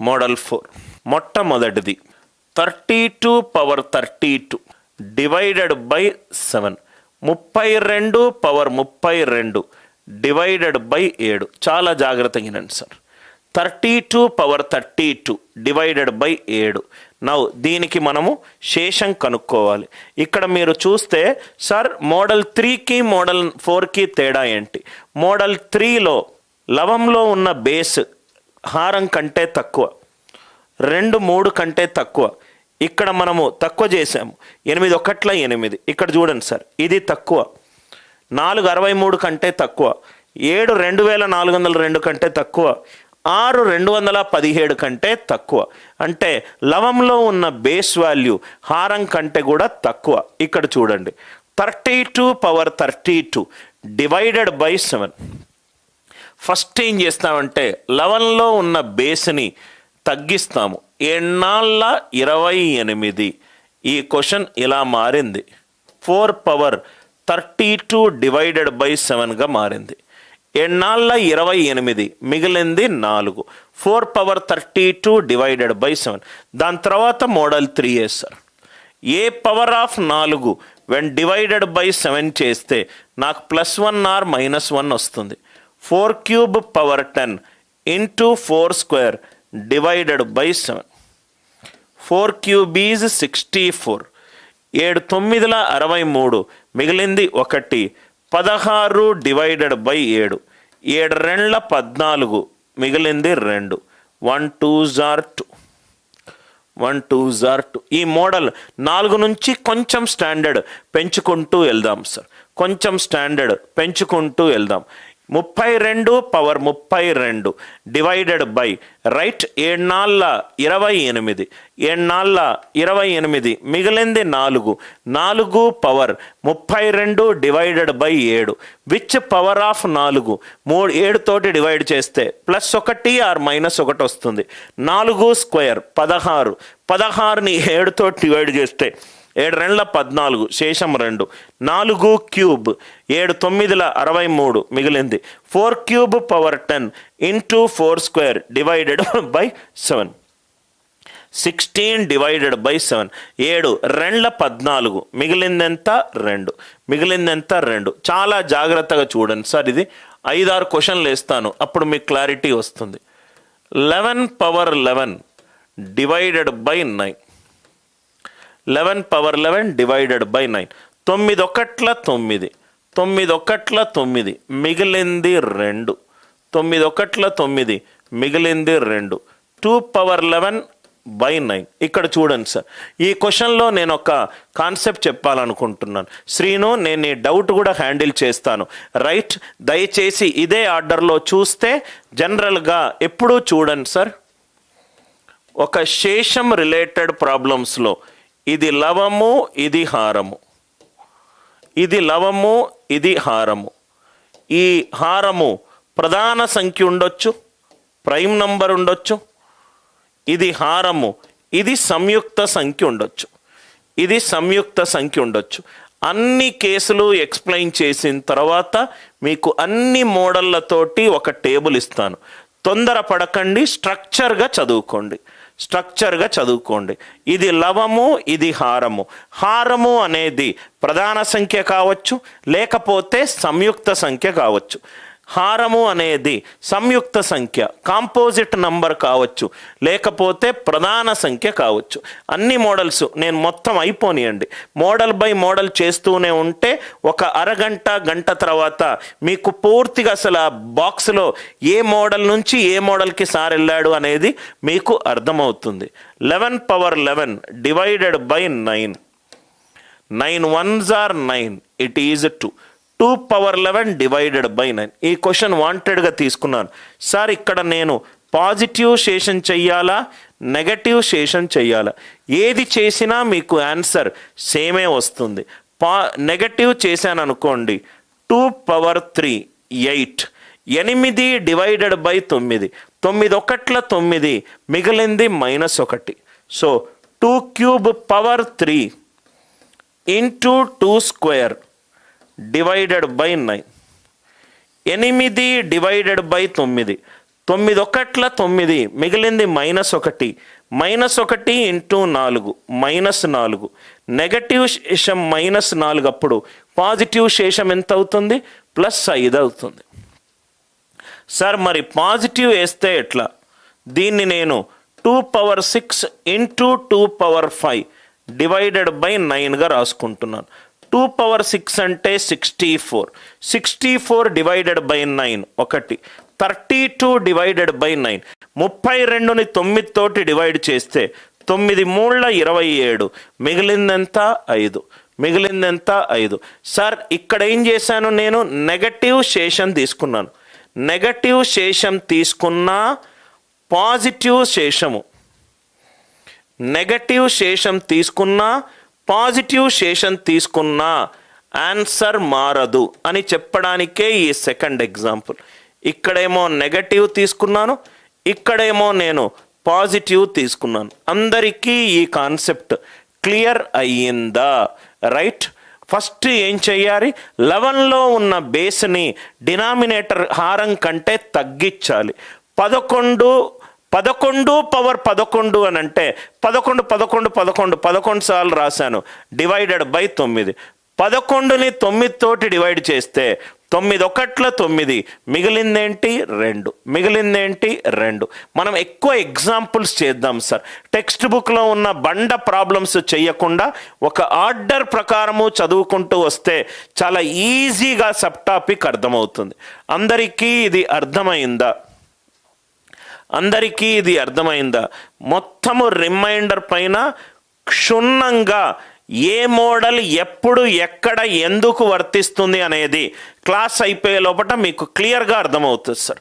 Model four. మొట్టమొదటిది thirty two power thirty two divided by seven. ముప్పై రెండు power ముప్పై రెండు డివైడెడ్ బై ఏడు. చాలా జాగ్రత్తగా వినండి sir. Thirty two power thirty two divided by ఏడు. నవ్వు దీనికి మనము శేషం కనుక్కోవాలి. ఇక్కడ మీరు చూస్తే సార్ మోడల్ త్రీకి మోడల్ ఫోర్కి తేడా ఏంటి? మోడల్ త్రీలో లవంలో ఉన్న బేస్ హారం కంటే తక్కువ రెండు మూడు కంటే తక్కువ. ఇక్కడ మనము తక్కువ చేసాము ఎనిమిది ఒకట్ల ఎనిమిది. ఇక్కడ చూడండి సార్ ఇది తక్కువ. నాలుగు అరవై మూడు కంటే తక్కువ. ఏడు రెండు వేల నాలుగు వందల రెండు కంటే తక్కువ. ఆరు రెండు వందల పదిహేడు కంటే తక్కువ. అంటే లవంలో ఉన్న బేస్ వాల్యూ హారం కంటే కూడా తక్కువ. ఇక్కడ చూడండి. Thirty two power thirty two divided by seven. First ఏం చేస్తామంటే లెవెన్లో ఉన్న బేస్ని తగ్గిస్తాము. ఎన్నాళ్ళ? ఇరవై ఎనిమిది. ఈ క్వశ్చన్ ఇలా మారింది. Four power thirty two divided by సెవెన్గా మారింది. ఎన్నాళ్ళ? ఇరవై ఎనిమిది. మిగిలింది నాలుగు. Four power thirty two divided by seven. దాని తర్వాత model three sir. A power of నాలుగు? వెన్ డివైడెడ్ బై సెవెన్ చేస్తే నాకు plus one or minus one వస్తుంది. Four cube power ten into four square divided by seven. Four cube is sixty four. ఏడు తొమ్మిదిల అరవై మూడు మిగిలింది ఒకటి. పదహారు డివైడెడ్ బై ఏడు. ఏడు రెండ్ల పద్నాలుగు మిగిలింది రెండు. One two jar two. One two jar two. ఈ మోడల్ నాలుగు నుంచి కొంచెం స్టాండర్డ్ పెంచుకుంటూ వెళ్దాం సార్. కొంచెం స్టాండర్డ్ పెంచుకుంటూ వెళ్దాం. ముప్పై రెండు పవర్ ముప్పై రెండు డివైడెడ్ బై రైట్ ఏడునాళ్ళ ఇరవై ఎనిమిది. ఏడునాళ్ళ ఇరవై ఎనిమిది మిగిలింది నాలుగు. నాలుగు పవర్ ముప్పై రెండు డివైడెడ్ బై ఏడు. విచ్ పవర్ ఆఫ్ నాలుగు? మూడు ఏడుతోటి డివైడ్ చేస్తే ప్లస్ ఒకటి ఆర్ మైనస్ ఒకటి వస్తుంది. నాలుగు స్క్వేర్ పదహారు. పదహారుని ఏడుతో డివైడ్ చేస్తే ఏడు రెండ్ల పద్నాలుగు శేషం రెండు. నాలుగు క్యూబ్ ఏడు తొమ్మిదిల అరవై మూడు మిగిలింది. Four cube power ten into four square divided by seven. Sixteen divided by seven. ఏడు రెండ్ల పద్నాలుగు. మిగిలిందెంత? రెండు. మిగిలిందెంత? రెండు. చాలా జాగ్రత్తగా చూడండి సార్ ఇది ఐదారు క్వశ్చన్లు వేస్తాను. అప్పుడు మీకు క్లారిటీ వస్తుంది. Eleven power eleven divided by nine. Eleven power eleven divided by nine. తొమ్మిది ఒకట్ల తొమ్మిది. తొమ్మిది ఒకట్ల తొమ్మిది. మిగిలింది రెండు. తొమ్మిది ఒకట్ల తొమ్మిది. మిగిలింది రెండు. Two power eleven by nine. ఇక్కడ చూడండి సార్. ఈ క్వశ్చన్లో నేను ఒక కాన్సెప్ట్ చెప్పాలనుకుంటున్నాను. శ్రీను నేను ఈ డౌట్ కూడా హ్యాండిల్ చేస్తాను. రైట్? దయచేసి ఇదే ఆర్డర్లో చూస్తే జనరల్గా ఎప్పుడూ చూడండి సార్. ఒక శేషం రిలేటెడ్ ప్రాబ్లమ్స్లో ఇది లవము ఇది హారము. ఇది లవము ఇది హారము. ఈ హారము ప్రధాన సంఖ్య ఉండొచ్చు ప్రైమ్ నంబర్ ఉండొచ్చు. ఇది హారము ఇది సంయుక్త సంఖ్య ఉండొచ్చు. ఇది సంయుక్త సంఖ్య ఉండొచ్చు. అన్ని కేసులు ఎక్స్ప్లెయిన్ చేసిన తర్వాత మీకు అన్ని మోడళ్ళతోటి ఒక టేబుల్ ఇస్తాను. తొందర పడకండి స్ట్రక్చర్గా చదువుకోండి. స్ట్రక్చర్గా చదువుకోండి. ఇది లవము ఇది హారము. హారము అనేది ప్రధాన సంఖ్య కావచ్చు లేకపోతే సంయుక్త సంఖ్య కావచ్చు. హారము అనేది సంయుక్త సంఖ్య కాంపోజిట్ నంబర్ కావచ్చు లేకపోతే ప్రధాన సంఖ్య కావచ్చు. అన్ని మోడల్స్ నేను మొత్తం అయిపోనియండి. మోడల్ బై మోడల్ చేస్తూనే ఉంటే ఒక అరగంట గంట తర్వాత మీకు పూర్తిగా అసలు ఆ బాక్స్లో ఏ మోడల్ నుంచి ఏ మోడల్కి సార్ వెళ్ళాడు అనేది మీకు అర్థమవుతుంది. Eleven power eleven divided by nine. Nine ones are nine it is two. Two power eleven divided by nine. ఈ క్వశ్చన్ వాంటెడ్గా తీసుకున్నాను. సార్ ఇక్కడ నేను పాజిటివ్ శేషం చెయ్యాలా? నెగటివ్ శేషం చెయ్యాలా? ఏది చేసినా మీకు ఆన్సర్ సేమే వస్తుంది. పా నెగటివ్ చేశాను అనుకోండి టూ పవర్ త్రీ ఎయిట్. ఎనిమిది డివైడెడ్ బై తొమ్మిది. తొమ్మిది ఒకట్ల తొమ్మిది మిగిలింది మైనస్ ఒకటి. So two cube power three into two square. Divided by nine. ఎనిమిది డివైడెడ్ బై తొమ్మిది. తొమ్మిది ఒకట్ల తొమ్మిది మిగిలింది మైనస్ ఒకటి మైనస్ ఒకటి ఇంటూ నాలుగు మైనస్ నాలుగు. నెగటివ్ శేషం మైనస్ నాలుగు అప్పుడు పాజిటివ్ శేషం ఎంత అవుతుంది ప్లస్ ఐదు అవుతుంది. సార్ మరి పాజిటివ్ వేస్తే ఎట్లా? దీన్ని నేను two power six into two power five divided by నైన్గా రాసుకుంటున్నాను. టూ పవర్ సిక్స్ అంటే sixty four sixty four divided by nine ఒకటి. Thirty two divided by nine ముప్పై రెండుని తొమ్మిది తోటి డివైడ్ చేస్తే తొమ్మిది మూళ్ళ ఇరవై ఏడు. మిగిలిందెంత? ఐదు. మిగిలిందెంత? ఐదు. సార్ ఇక్కడ ఏం చేశాను నేను? నెగటివ్ శేషం తీసుకున్నాను. నెగటివ్ శేషం తీసుకున్న పాజిటివ్ శేషము. నెగటివ్ శేషం తీసుకున్నా పాజిటివ్ శేషం తీసుకున్న ఆన్సర్ మారదు అని చెప్పడానికే ఈ సెకండ్ ఎగ్జాంపుల్. ఇక్కడేమో నెగటివ్ తీసుకున్నాను ఇక్కడేమో నేను పాజిటివ్ తీసుకున్నాను. అందరికీ ఈ కాన్సెప్ట్ క్లియర్ అయ్యిందా? రైట్. ఫస్ట్ ఏం చెయ్యాలి? లెవెన్లో ఉన్న బేస్ని డినామినేటర్ హారం కంటే తగ్గించాలి. పదకొండు పదకొండు పవర్ పదకొండు అని అంటే పదకొండు పదకొండు పదకొండు పదకొండు సార్లు రాశాను. డివైడెడ్ బై తొమ్మిది. పదకొండుని తొమ్మిది తోటి డివైడ్ చేస్తే తొమ్మిది ఒకట్ల తొమ్మిది మిగిలిందేంటి? రెండు. మిగిలిందేంటి? రెండు. మనం ఎక్కువ ఎగ్జాంపుల్స్ చేద్దాం సార్ టెక్స్ట్ బుక్లో ఉన్న బండ ప్రాబ్లమ్స్ చేయకుండా ఒక ఆర్డర్ ప్రకారము చదువుకుంటూ వస్తే చాలా ఈజీగా సబ్ టాపిక్ అర్థమవుతుంది. అందరికీ ఇది అర్థమైందా? అందరికీ ఇది అర్థమైందా? మొత్తము రిమైండర్ పైన క్షుణ్ణంగా ఏ మోడల్ ఎప్పుడు ఎక్కడ ఎందుకు వర్తిస్తుంది అనేది క్లాస్ అయిపోయే లోపల మీకు క్లియర్గా అర్థమవుతుంది సార్.